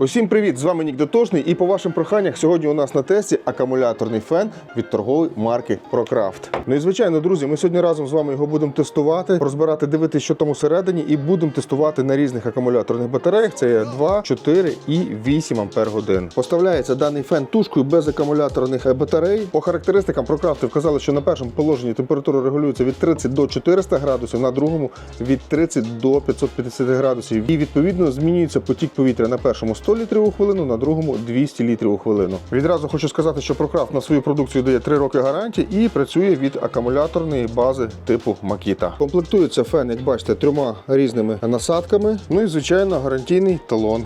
Усім привіт! З вами Нік Дотошний. І по вашим проханнях сьогодні у нас на тесті акумуляторний фен від торгової марки ProCraft. Ну і звичайно, друзі, ми сьогодні разом з вами його будемо тестувати, розбирати, дивитися, що там усередині, і будемо тестувати на різних акумуляторних батареях. Це є 2, 4 і 8 ампер годин. Поставляється даний фен тушкою без акумуляторних батарей. По характеристикам ProCraft вказали, що на першому положенні температура регулюється від 30 до 400 градусів, на другому від 30 до 550 градусів. І відповідно змінюється потік повітря на першому 100 літрів у хвилину, на другому 200 літрів у хвилину. Відразу хочу сказати, що ProCraft на свою продукцію дає 3 роки гарантії і працює від акумуляторної бази типу Makita. Комплектується фен, як бачите, трьома різними насадками. Ну і звичайно гарантійний талон.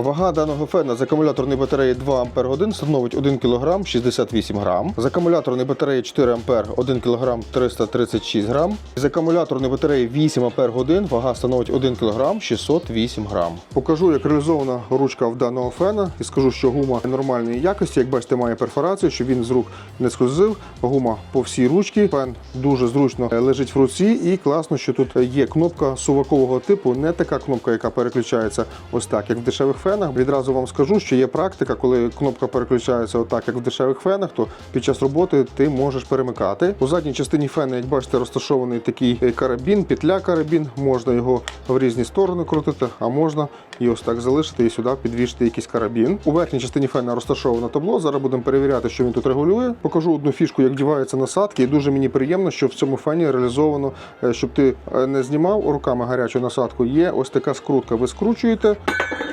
Вага даного фена з акумуляторної батареї 2 Ампер годин становить 1 кг 68 грам. З акумуляторної батареї 4 Ампер 1 кг 336 грам. З акумуляторної батареї 8 Ампер годин вага становить 1 кг 608 грам. Покажу, як реалізована ручка в даного фена і скажу, що гума нормальної якості. Як бачите, має перфорацію, щоб він з рук не скользив. Гума по всій ручці. Фен дуже зручно лежить в руці і класно, що тут є кнопка сувакового типу, не така кнопка, яка переключається ось так, як в дешевих фенах. Відразу вам скажу, що є практика, коли кнопка переключається отак, як в дешевих фенах, то під час роботи ти можеш перемикати. У задній частині фена, як бачите, розташований такий карабін, петля карабін. Можна його в різні сторони крутити, а можна і ось так залишити і сюди підвішити якийсь карабін. У верхній частині фена розташоване табло. Зараз будемо перевіряти, що він тут регулює. Покажу одну фішку, як вдіваються насадки. І дуже мені приємно, що в цьому фені реалізовано, е, щоб ти е, не знімав руками гарячу насадку. Є ось така скрутка. Ви скручуєте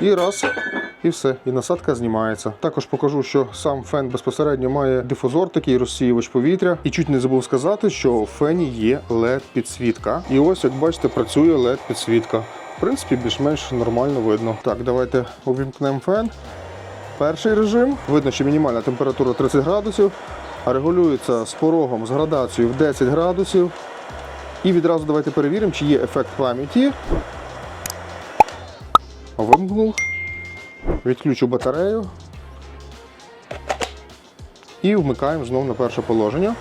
і раз. І все, і насадка знімається. Також покажу, що сам фен безпосередньо має дифузор, такий розсіювач повітря. І чуть не забув сказати, що у фені є led підсвітка. І ось, як бачите, працює led підсвітка. В принципі, більш-менш нормально видно. Так, давайте увімкнемо фен. Перший режим. Видно, що мінімальна температура 30 градусів, регулюється з порогом з градацією в 10 градусів. І відразу давайте перевіримо, чи є ефект пам'яті. Вимкнув. Відключу батарею. І вмикаємо знову на перше положення.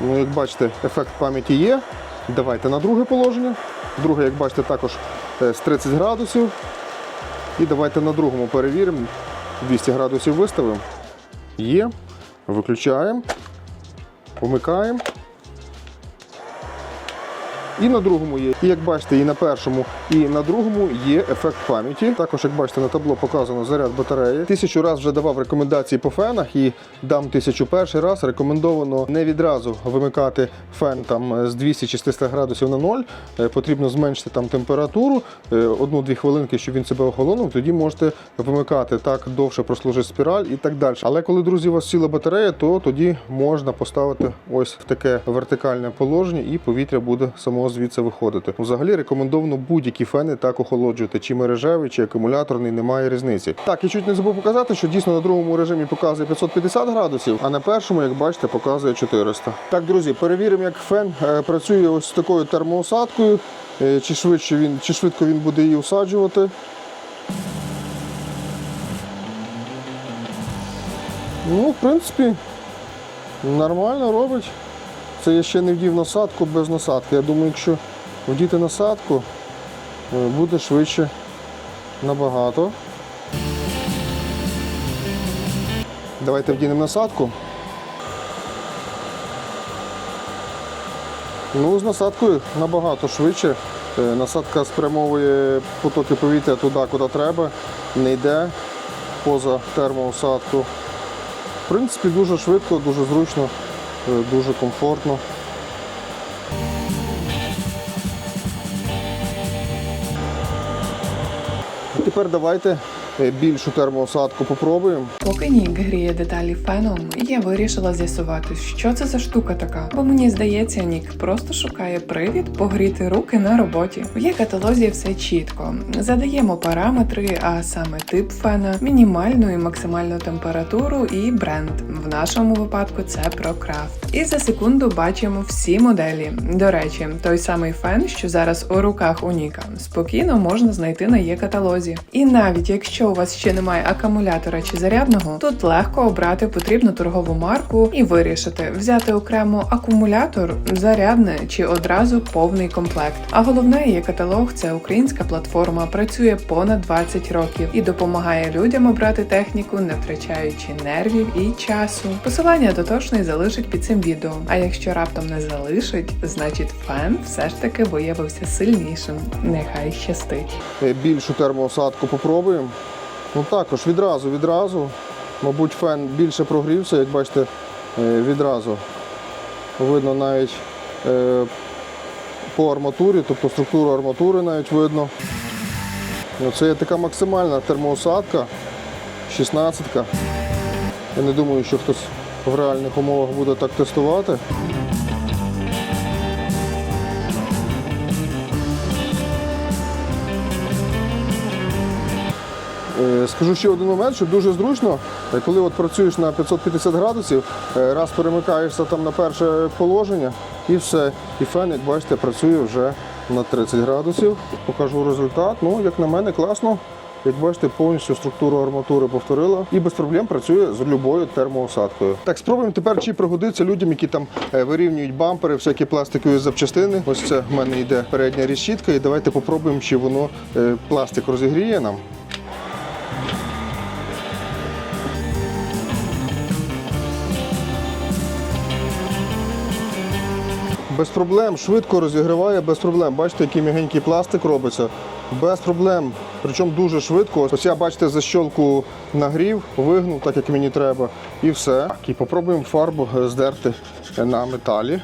Ну, як бачите, ефект пам'яті є. Давайте на друге положення. Друге, як бачите, також е, з 30 градусів. І давайте на другому перевіримо. 200 градусів виставимо. Є. Виключаємо. Вмикаємо. І на другому є. І як бачите, і на першому, і на другому є ефект пам'яті. Також, як бачите, на табло показано заряд батареї. Тисячу раз вже давав рекомендації по фенах і дам тисячу перший раз. Рекомендовано не відразу вимикати фен там з 200 чи 300 градусів на ноль. Е, Потрібно зменшити там температуру е, одну-дві хвилинки, щоб він себе охолонув. Тоді можете вимикати так довше прослужить спіраль і так далі. Але коли друзі, у вас сіла батарея, то тоді можна поставити ось в таке вертикальне положення, і повітря буде само звідси виходити. Взагалі рекомендовано будь-які фени так охолоджувати, чи мережевий, чи акумуляторний, немає різниці. Так, і чуть не забув показати, що дійсно на другому режимі показує 550 градусів, а на першому, як бачите, показує 400. Так, друзі, перевіримо, як фен е, працює ось з такою термоусадкою, е, чи швидше він, чи швидко він буде її усаджувати. Ну, в принципі, нормально робить. Це я ще не вдів насадку без насадки. Я думаю, якщо вдіти насадку, е, буде швидше набагато. Давайте вдінемо насадку. Ну, з насадкою набагато швидше. Е, Насадка спрямовує потоки повітря туди, куди треба, не йде поза термоусадку. В принципі, дуже швидко, дуже зручно, дуже комфортно. Тепер давайте е, більшу термоусадку попробуємо. Поки Нік гріє деталі феном, я вирішила з'ясувати, що це за штука така. Бо мені здається, Нік просто шукає привід погріти руки на роботі. В є каталозі все чітко. Задаємо параметри, а саме тип фена, мінімальну і максимальну температуру і бренд. В нашому випадку це ProCraft. І за секунду бачимо всі моделі. До речі, той самий фен, що зараз у руках у Ніка, спокійно можна знайти на є каталозі. І навіть якщо у вас ще немає акумулятора чи зарядного, тут легко обрати потрібну торгову марку і вирішити взяти окремо акумулятор, зарядне чи одразу повний комплект. А головне є каталог. Це українська платформа, працює понад 20 років і допомагає людям обрати техніку, не втрачаючи нервів і часу. Посилання дотошний залишить під цим відео. А якщо раптом не залишить, значить фен все ж таки виявився сильнішим. Нехай щастить. Більшу термоосадку попробуємо. Ну також відразу, відразу. Мабуть, фен більше прогрівся, як бачите, е, відразу. Видно навіть е, по арматурі, тобто структуру арматури навіть видно. Ну, Це є така максимальна термоосадка, 16-ка. Я не думаю, що хтось в реальних умовах буде так тестувати. Скажу ще один момент, що дуже зручно, е, коли от працюєш на 550 градусів, е, раз перемикаєшся там на перше положення і все. І фен, як бачите, працює вже на 30 градусів. Покажу результат. Ну, як на мене, класно. Як бачите, повністю структуру арматури повторила і без проблем працює з любою термоосадкою. Так, спробуємо тепер, чи пригодиться людям, які там е, вирівнюють бампери, всякі пластикові запчастини. Ось це в мене йде передня решітка, і давайте попробуємо, чи воно е, пластик розігріє нам. Без проблем, швидко розігріває, без проблем. Бачите, який м'ягенький пластик робиться. Без проблем. Причому дуже швидко. Ось я, бачите, защолку нагрів, вигнув, так як мені треба. І все. Так, і попробуємо фарбу здерти на металі.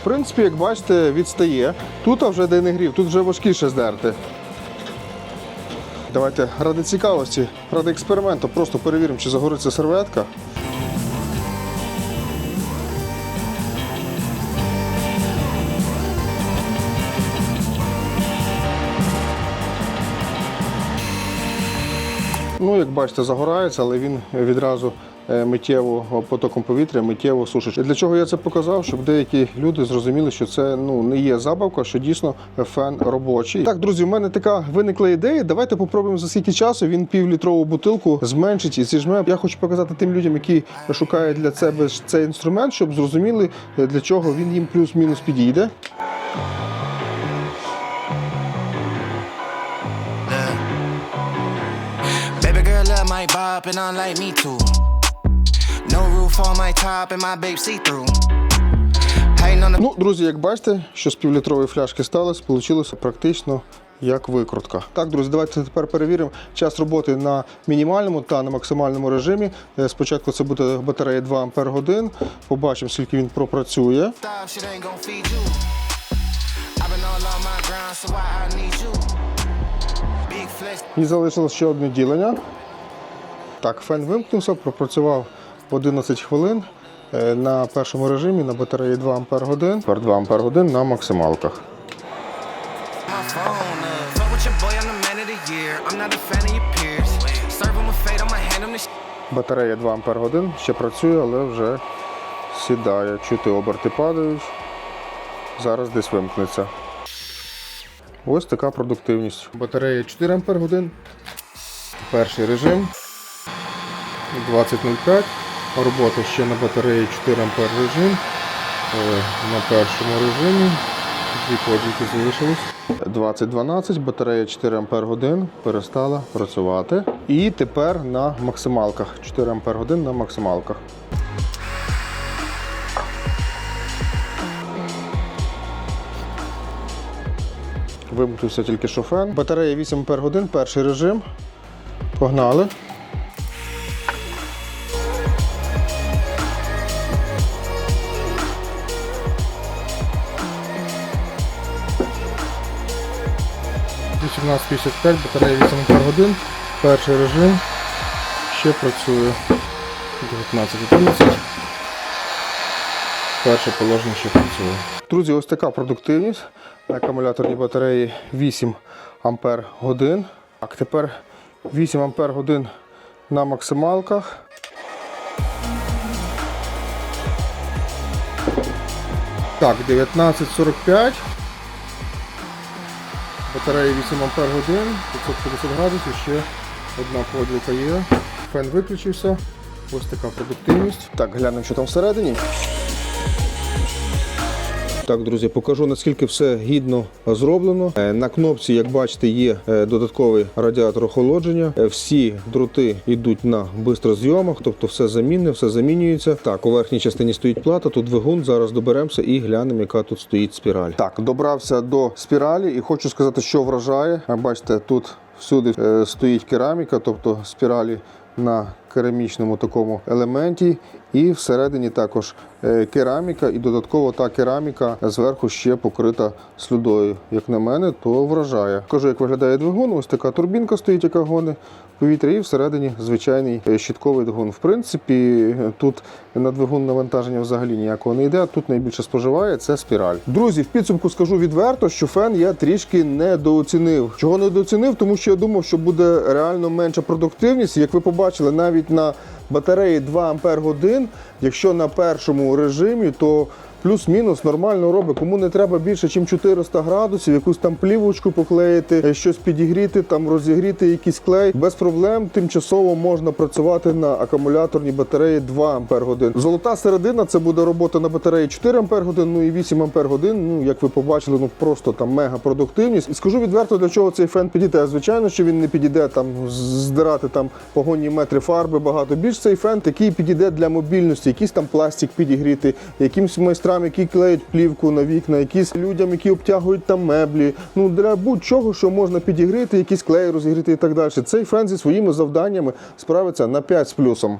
В принципі, як бачите, відстає. Тут вже де не грів, тут вже важкіше здерти. Давайте ради цікавості, ради експерименту, просто перевіримо, чи загориться серветка. Ну, як бачите, загорається, але він відразу миттєво потоком повітря, миттєво сушить. І Для чого я це показав? Щоб деякі люди зрозуміли, що це ну не є забавка, що дійсно фен робочий. Так, друзі, в мене така виникла ідея. Давайте попробуємо за скільки часу він півлітрову бутилку зменшить і зіжме. Я хочу показати тим людям, які шукають для себе цей інструмент, щоб зрозуміли, е, для чого він їм плюс-мінус підійде. My bop and I like me too. Ну, друзі, як бачите, що з півлітрової фляшки сталося, вийшло практично як викрутка. Так, друзі, давайте тепер перевіримо час роботи на мінімальному та на максимальному режимі. Е, Спочатку це буде батарея 2 Ампер годин. Побачимо, скільки він пропрацює. І залишилось ще одне ділення. Так, фен вимкнувся, пропрацював 11 хвилин е, на першому режимі на батареї 2 Ампер годин. Тепер 2 Ампер годин на максималках. Батарея 2 Ампер годин ще працює, але вже сідає. Чути оберти падають. Зараз десь вимкнеться. Ось така продуктивність. Батарея 4 Ампер годин. Перший режим 20.05. Робота ще на батареї 4 Ампер режим. Е, На першому режимі. Дві подіки залишилось. 2012, батарея 4 Ампер годин перестала працювати. І тепер на максималках. 4 Ампер годин на максималках. Вимкнувся тільки шофен. Батарея 8 Ампер годин, перший режим. Погнали. «18.55», батарея 8 Ампер годин, перший режим ще працює 19.11. Перше положення ще працює. Друзі, ось така продуктивність на акумуляторній батареї 8 Ампер годин. Так, тепер 8 Ампер годин на максималках. Так, 19.45. Батарея 8 Ампер годин, 550 градусів, ще одна подвійка є. Фен виключився. Ось така продуктивність. Так, глянемо, що там всередині. Так, друзі, покажу наскільки все гідно зроблено. Е, На кнопці, як бачите, є е, додатковий радіатор охолодження. Е, Всі дроти йдуть на бистрозйомах, тобто все замінне, все замінюється. Так, у верхній частині стоїть плата, тут двигун. Зараз доберемося і глянемо, яка тут стоїть спіраль. Так, добрався до спіралі і хочу сказати, що вражає. Бачите, тут всюди стоїть кераміка, тобто спіралі на керамічному такому елементі, і всередині також е, кераміка, і додатково та кераміка зверху ще покрита слюдою. Як на мене, то вражає. Кажу, як виглядає двигун. Ось така турбінка стоїть, яка гони повітря, і всередині звичайний е, щітковий двигун. В принципі, тут на двигун навантаження взагалі ніякого не йде. Тут найбільше споживає це спіраль. Друзі, в підсумку скажу відверто, що фен я трішки недооцінив. Чого недооцінив? Тому що я думав, що буде реально менша продуктивність. Як ви побачили, навіть на батареї 2 Ампер годин, якщо на першому режимі, то плюс-мінус нормально робить. Кому не треба більше, ніж 400 градусів, якусь там плівочку поклеїти, е, щось підігріти, там розігріти якийсь клей. Без проблем тимчасово можна працювати на акумуляторній батареї 2 Ампер годин. Золота середина це буде робота на батареї 4 Ампер годин, ну і 8 Ампер годин. Ну як ви побачили, ну просто там мега продуктивність. І скажу відверто, для чого цей фен підійде. Звичайно, що він не підійде там здирати там погонні метри фарби багато. Більш цей фен такий підійде для мобільності, якийсь там пластик підігріти, якимсь майстрам, які клеють плівку на вікна, якісь людям, які обтягують там меблі. Ну для будь-чого, що можна підігрити, якісь клеї розігріти і так далі. Цей фен зі своїми завданнями справиться на 5 з плюсом.